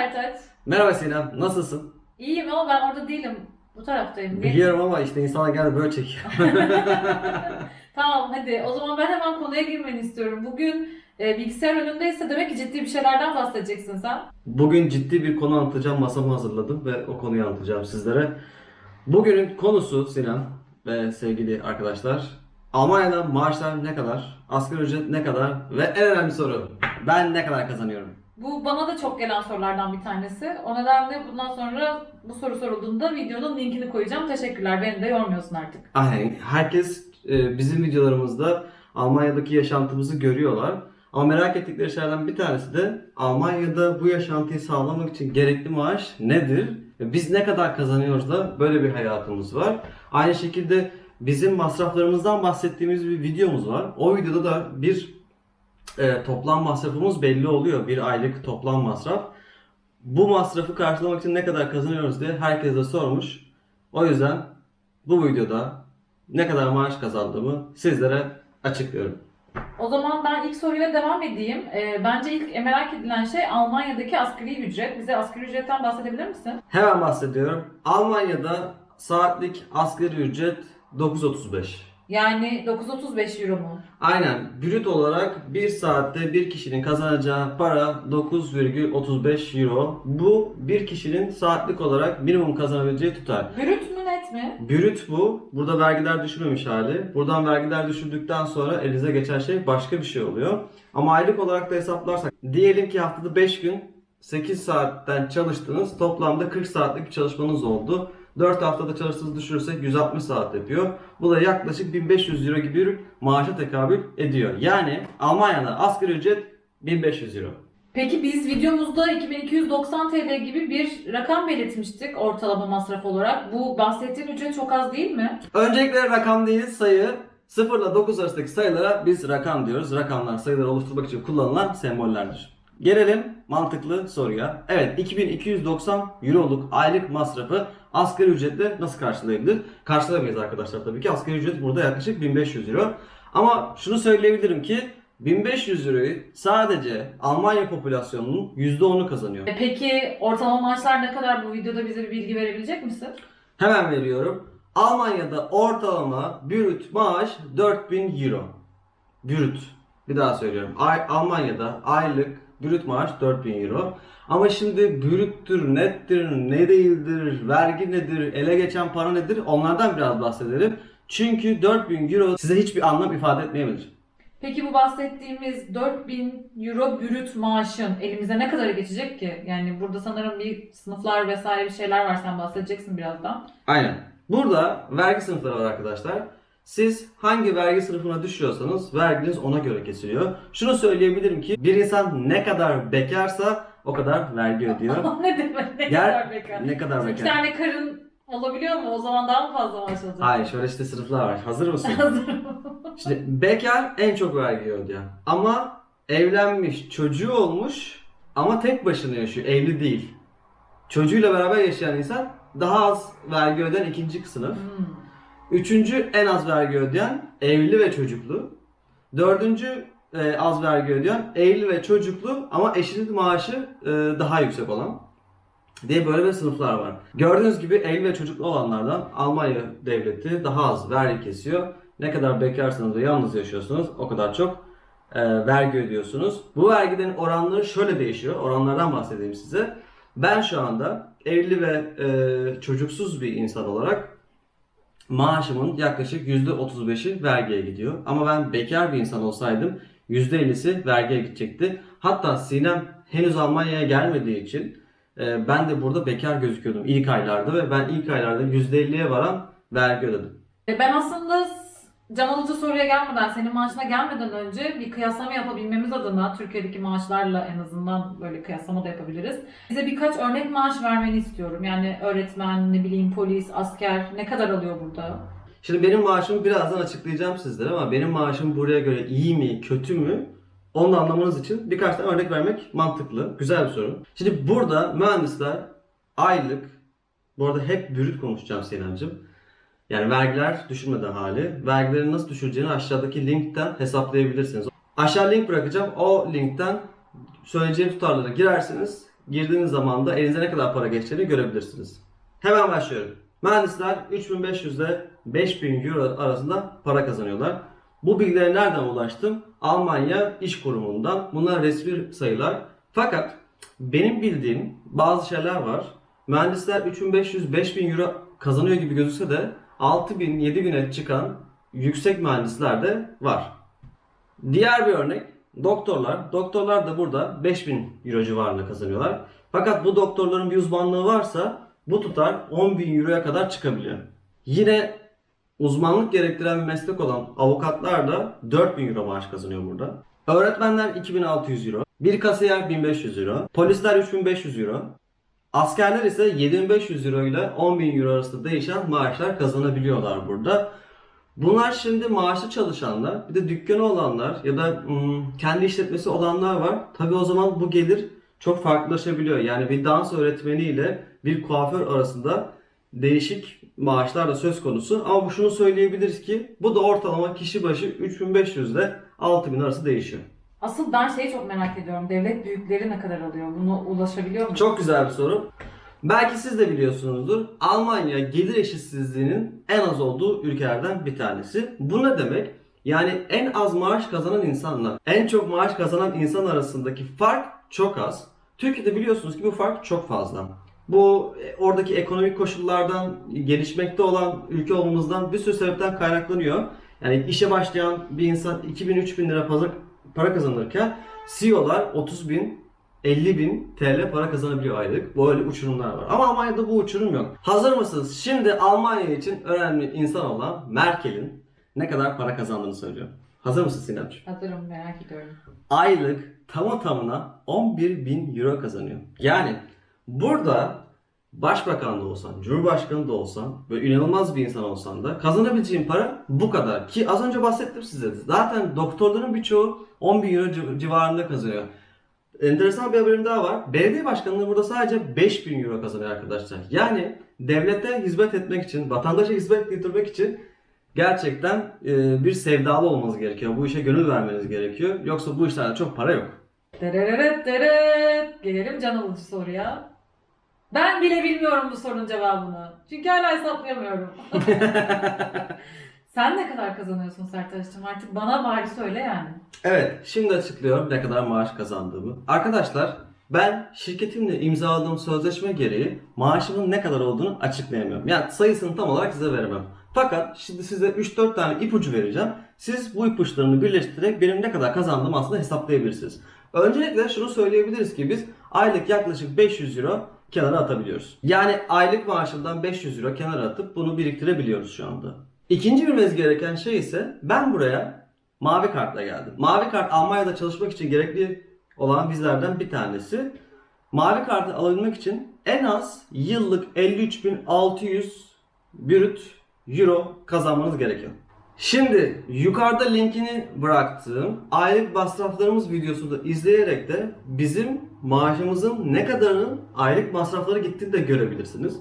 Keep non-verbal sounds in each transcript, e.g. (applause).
Sertaç. Merhaba Sinem, nasılsın? İyiyim ama ben orada değilim. Bu taraftayım. Biliyorum ama işte insanlar genelde böyle çekiyor. (laughs) tamam hadi. O zaman ben hemen konuya girmeni istiyorum. Bugün e, bilgisayar önündeyse demek ki ciddi bir şeylerden bahsedeceksin sen. Bugün ciddi bir konu anlatacağım, masamı hazırladım ve o konuyu anlatacağım sizlere. Bugünün konusu Sinan ve sevgili arkadaşlar, Almanya'da maaşlar ne kadar, asgari ücret ne kadar ve en önemli soru, ben ne kadar kazanıyorum? Bu bana da çok gelen sorulardan bir tanesi. O nedenle bundan sonra bu soru sorulduğunda videonun linkini koyacağım. Teşekkürler. Beni de yormuyorsun artık. Aynen, herkes e, bizim videolarımızda Almanya'daki yaşantımızı görüyorlar. Ama merak ettikleri şeylerden bir tanesi de Almanya'da bu yaşantıyı sağlamak için gerekli maaş nedir? Ve Biz ne kadar kazanıyoruz da böyle bir hayatımız var. Aynı şekilde bizim masraflarımızdan bahsettiğimiz bir videomuz var. O videoda da bir e, toplam masrafımız belli oluyor. Bir aylık toplam masraf. Bu masrafı karşılamak için ne kadar kazanıyoruz diye herkes de sormuş. O yüzden bu videoda ne kadar maaş kazandığımı sizlere açıklıyorum. O zaman ben ilk soruyla devam edeyim. E, bence ilk merak edilen şey Almanya'daki asgari ücret. Bize asgari ücretten bahsedebilir misin? Hemen bahsediyorum. Almanya'da saatlik asgari ücret 9.35. Yani 9.35 euro mu? Aynen. Brüt olarak bir saatte bir kişinin kazanacağı para 9,35 euro. Bu bir kişinin saatlik olarak minimum kazanabileceği tutar. Brüt mü net mi? Brüt bu. Burada vergiler düşürmemiş hali. Buradan vergiler düşürdükten sonra elinize geçen şey başka bir şey oluyor. Ama aylık olarak da hesaplarsak diyelim ki haftada 5 gün 8 saatten çalıştınız. Toplamda 40 saatlik bir çalışmanız oldu. 4 haftada çalıştığınızı düşürürsek 160 saat yapıyor. Bu da yaklaşık 1500 euro gibi bir maaşa tekabül ediyor. Yani Almanya'da asgari ücret 1500 euro. Peki biz videomuzda 2290 TL gibi bir rakam belirtmiştik ortalama masraf olarak. Bu bahsettiğin ücret çok az değil mi? Öncelikle rakam değil sayı 0 ile 9 arasındaki sayılara biz rakam diyoruz. Rakamlar sayıları oluşturmak için kullanılan sembollerdir. Gelelim mantıklı soruya. Evet 2290 euroluk aylık masrafı asgari ücretle nasıl karşılayabilir? Karşılayamayız arkadaşlar tabii ki. Asgari ücret burada yaklaşık 1500 euro. Ama şunu söyleyebilirim ki 1500 euroyu sadece Almanya popülasyonunun %10'u kazanıyor. E Peki ortalama maaşlar ne kadar bu videoda bize bir bilgi verebilecek misin? Hemen veriyorum. Almanya'da ortalama brüt maaş 4000 euro. Brüt. Bir daha söylüyorum. Ay, Almanya'da aylık brüt maaş 4000 euro. Ama şimdi brüttür, nettir, ne değildir, vergi nedir, ele geçen para nedir onlardan biraz bahsedelim. Çünkü 4000 euro size hiçbir anlam ifade etmeyebilir. Peki bu bahsettiğimiz 4000 euro brüt maaşın elimize ne kadar geçecek ki? Yani burada sanırım bir sınıflar vesaire bir şeyler var sen bahsedeceksin birazdan. Aynen. Burada vergi sınıfları var arkadaşlar. Siz hangi vergi sınıfına düşüyorsanız verginiz ona göre kesiliyor. Şunu söyleyebilirim ki bir insan ne kadar bekarsa o kadar vergi ödüyor. (laughs) ne demek ne Ger- kadar bekar. ne kadar İki bekar? tane karın olabiliyor mu? O zaman daha mı fazla maaş alacak? Hayır şöyle işte sınıflar var. Hazır mısın? (laughs) Hazırım. Şimdi bekar en çok vergi ödüyor. Ama evlenmiş, çocuğu olmuş ama tek başına yaşıyor. Evli değil. Çocuğuyla beraber yaşayan insan daha az vergi ödeyen ikinci sınıf. Hmm. Üçüncü en az vergi ödeyen evli ve çocuklu. Dördüncü e, az vergi ödeyen evli ve çocuklu ama eşinin maaşı e, daha yüksek olan diye böyle bir sınıflar var. Gördüğünüz gibi evli ve çocuklu olanlardan Almanya devleti daha az vergi kesiyor. Ne kadar bekarsanız ve yalnız yaşıyorsunuz o kadar çok e, vergi ödüyorsunuz. Bu vergilerin oranları şöyle değişiyor. Oranlardan bahsedeyim size. Ben şu anda evli ve e, çocuksuz bir insan olarak maaşımın yaklaşık %35'i vergiye gidiyor. Ama ben bekar bir insan olsaydım %50'si vergiye gidecekti. Hatta Sinem henüz Almanya'ya gelmediği için e, ben de burada bekar gözüküyordum ilk aylarda ve ben ilk aylarda %50'ye varan vergi ödedim. E, Ben aslında can alıcı soruya gelmeden, senin maaşına gelmeden önce bir kıyaslama yapabilmemiz adına Türkiye'deki maaşlarla en azından böyle kıyaslama da yapabiliriz. Bize birkaç örnek maaş vermeni istiyorum. Yani öğretmen, ne bileyim polis, asker ne kadar alıyor burada? Şimdi benim maaşımı birazdan açıklayacağım sizlere ama benim maaşım buraya göre iyi mi, kötü mü? Onu anlamanız için birkaç tane örnek vermek mantıklı. Güzel bir soru. Şimdi burada mühendisler aylık, bu arada hep brüt konuşacağım Sinem'cim. Yani vergiler düşürmeden hali. Vergileri nasıl düşüreceğini aşağıdaki linkten hesaplayabilirsiniz. Aşağı link bırakacağım. O linkten söyleyeceğim tutarlara girersiniz girdiğiniz zaman da elinize ne kadar para geçtiğini görebilirsiniz. Hemen başlıyorum. Mühendisler 3500 ile 5000 euro arasında para kazanıyorlar. Bu bilgilere nereden ulaştım? Almanya İş Kurumu'ndan. Bunlar resmi sayılar. Fakat benim bildiğim bazı şeyler var. Mühendisler 3500-5000 euro kazanıyor gibi gözükse de 6000-7000'e çıkan yüksek mühendisler de var. Diğer bir örnek doktorlar. Doktorlar da burada 5000 euro civarında kazanıyorlar. Fakat bu doktorların bir uzmanlığı varsa bu tutar 10.000 euroya kadar çıkabiliyor. Yine uzmanlık gerektiren bir meslek olan avukatlar da 4000 euro maaş kazanıyor burada. Öğretmenler 2600 euro. Bir kasiyer 1500 euro. Polisler 3500 euro. Askerler ise 7500 euro ile 10.000 euro arasında değişen maaşlar kazanabiliyorlar burada. Bunlar şimdi maaşlı çalışanlar, bir de dükkanı olanlar ya da hmm, kendi işletmesi olanlar var. Tabi o zaman bu gelir çok farklılaşabiliyor. Yani bir dans öğretmeni ile bir kuaför arasında değişik maaşlar da söz konusu. Ama bu şunu söyleyebiliriz ki bu da ortalama kişi başı 3500 ile 6000 arası değişiyor. Asıl ben şeyi çok merak ediyorum. Devlet büyükleri ne kadar alıyor? Buna ulaşabiliyor mu? Çok güzel bir soru. Belki siz de biliyorsunuzdur. Almanya gelir eşitsizliğinin en az olduğu ülkelerden bir tanesi. Bu ne demek? Yani en az maaş kazanan insanla en çok maaş kazanan insan arasındaki fark çok az. Türkiye'de biliyorsunuz ki bu fark çok fazla. Bu e, oradaki ekonomik koşullardan, gelişmekte olan ülke olmamızdan bir sürü sebepten kaynaklanıyor. Yani işe başlayan bir insan 2000-3000 lira para kazanırken CEO'lar 30 bin 50 bin TL para kazanabiliyor aylık. Böyle uçurumlar var. Ama Almanya'da bu uçurum yok. Hazır mısınız? Şimdi Almanya için önemli insan olan Merkel'in ne kadar para kazandığını söylüyorum. Hazır mısın Sinemciğim? Hazırım merak ediyorum. Aylık tamı tamına 11 bin euro kazanıyor. Yani burada başbakan da olsan, cumhurbaşkanı da olsan, böyle inanılmaz bir insan olsan da kazanabileceğin para bu kadar. Ki az önce bahsettim size. Zaten doktorların birçoğu 10 bin euro civ- civarında kazanıyor. Enteresan bir haberim daha var. Belediye başkanları burada sadece 5000 euro kazanıyor arkadaşlar. Yani devlete hizmet etmek için, vatandaşa hizmet getirmek için gerçekten e, bir sevdalı olmanız gerekiyor. Bu işe gönül vermeniz gerekiyor. Yoksa bu işlerde çok para yok. Gelelim can alıcı soruya. Ben bile bilmiyorum bu sorunun cevabını. Çünkü hala hesaplayamıyorum. (laughs) Sen ne kadar kazanıyorsun Sertaç'cığım? Artık bana bari söyle yani. Evet, şimdi açıklıyorum ne kadar maaş kazandığımı. Arkadaşlar, ben şirketimle imzaladığım sözleşme gereği maaşımın ne kadar olduğunu açıklayamıyorum. Yani sayısını tam olarak size veremem. Fakat şimdi size 3-4 tane ipucu vereceğim. Siz bu ipuçlarını birleştirerek benim ne kadar kazandığımı aslında hesaplayabilirsiniz. Öncelikle şunu söyleyebiliriz ki biz aylık yaklaşık 500 euro kenara atabiliyoruz. Yani aylık maaşımdan 500 euro kenara atıp bunu biriktirebiliyoruz şu anda. İkinci bilmeniz gereken şey ise ben buraya mavi kartla geldim. Mavi kart Almanya'da çalışmak için gerekli olan vizlerden bir tanesi. Mavi kartı alabilmek için en az yıllık 53.600 brüt euro kazanmanız gerekiyor. Şimdi yukarıda linkini bıraktığım aylık masraflarımız videosunu da izleyerek de bizim maaşımızın ne kadarının aylık masraflara gittiğini de görebilirsiniz.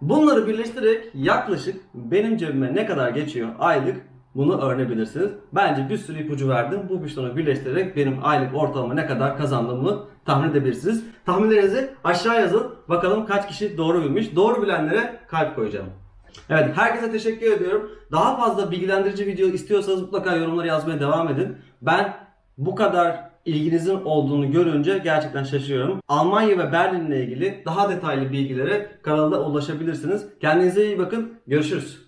Bunları birleştirerek yaklaşık benim cebime ne kadar geçiyor aylık bunu öğrenebilirsiniz. Bence bir sürü ipucu verdim. Bu ipuçlarını birleştirerek benim aylık ortalama ne kadar kazandığımı tahmin edebilirsiniz. Tahminlerinizi aşağı yazın. Bakalım kaç kişi doğru bilmiş. Doğru bilenlere kalp koyacağım. Evet herkese teşekkür ediyorum. Daha fazla bilgilendirici video istiyorsanız mutlaka yorumlara yazmaya devam edin. Ben bu kadar ilginizin olduğunu görünce gerçekten şaşırıyorum. Almanya ve Berlin ile ilgili daha detaylı bilgilere kanalda ulaşabilirsiniz. Kendinize iyi bakın. Görüşürüz.